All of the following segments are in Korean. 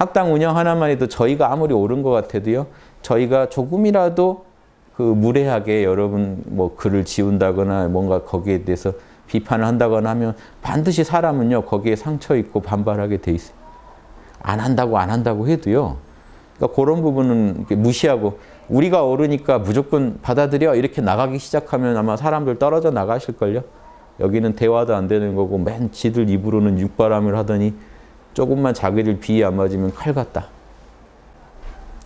학당 운영 하나만 해도 저희가 아무리 옳은 것 같아도요. 저희가 조금이라도 그 무례하게 여러분 뭐 글을 지운다거나 뭔가 거기에 대해서 비판을 한다거나 하면 반드시 사람은요 거기에 상처 있고 반발하게 돼 있어요. 안 한다고 안 한다고 해도요. 그러니까 그런 부분은 무시하고 우리가 옳으니까 무조건 받아들여 이렇게 나가기 시작하면 아마 사람들 떨어져 나가실걸요. 여기는 대화도 안 되는 거고 맨 지들 입으로는 육바람을 하더니 조금만 자기들 비에 안 맞으면 칼 같다.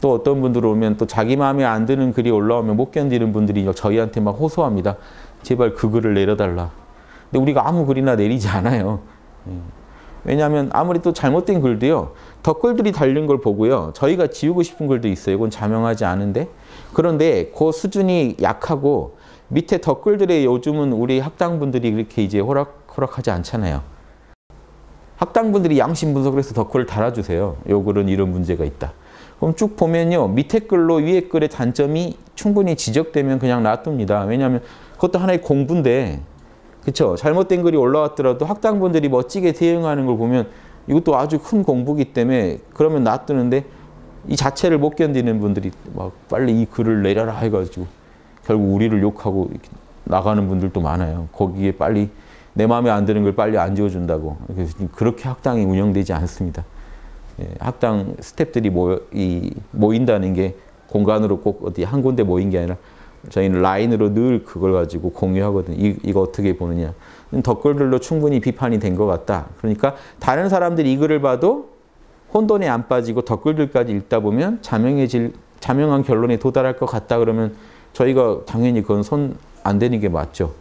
또 어떤 분들 오면 또 자기 마음에 안 드는 글이 올라오면 못 견디는 분들이 저희한테 막 호소합니다. 제발 그 글을 내려달라. 근데 우리가 아무 글이나 내리지 않아요. 예. 왜냐하면 아무리 또 잘못된 글도요. 덧글들이 달린 걸 보고요. 저희가 지우고 싶은 글도 있어요. 이건 자명하지 않은데. 그런데 그 수준이 약하고 밑에 덧글들에 요즘은 우리 학당분들이 그렇게 이제 호락, 호락하지 않잖아요. 학당분들이 양심 분석을 해서 덧글을 달아주세요. 요 글은 이런 문제가 있다. 그럼 쭉 보면요. 밑에 글로 위에 글의 단점이 충분히 지적되면 그냥 놔둡니다. 왜냐하면 그것도 하나의 공부인데 그렇죠. 잘못된 글이 올라왔더라도 학당분들이 멋지게 대응하는 걸 보면 이것도 아주 큰 공부기 때문에 그러면 놔두는데 이 자체를 못 견디는 분들이 막 빨리 이 글을 내려라 해가지고 결국 우리를 욕하고 나가는 분들도 많아요. 거기에 빨리 내 마음에 안 드는 걸 빨리 안 지어준다고. 그래서 그렇게 학당이 운영되지 않습니다. 예, 학당 스탭들이 모여, 이, 모인다는 게 공간으로 꼭 어디 한 군데 모인 게 아니라 저희는 라인으로 늘 그걸 가지고 공유하거든요. 이, 이거 어떻게 보느냐. 덧글들로 충분히 비판이 된 것 같다. 그러니까 다른 사람들이 이 글을 봐도 혼돈에 안 빠지고 덧글들까지 읽다 보면 자명해질, 자명한 결론에 도달할 것 같다 그러면 저희가 당연히 그건 손안 대는 게 맞죠.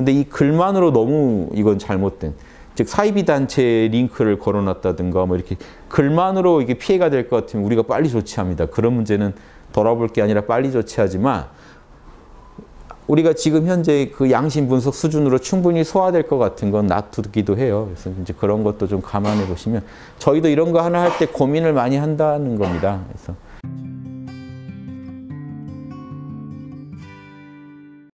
근데 이 글만으로 너무 이건 잘못된, 즉 사이비 단체 링크를 걸어놨다든가 뭐 이렇게 글만으로 이게 피해가 될 것 같으면 우리가 빨리 조치합니다. 그런 문제는 돌아볼 게 아니라 빨리 조치하지만 우리가 지금 현재 그 양심 분석 수준으로 충분히 소화될 것 같은 건 놔두기도 해요. 그래서 이제 그런 것도 좀 감안해 보시면 저희도 이런 거 하나 할 때 고민을 많이 한다는 겁니다. 그래서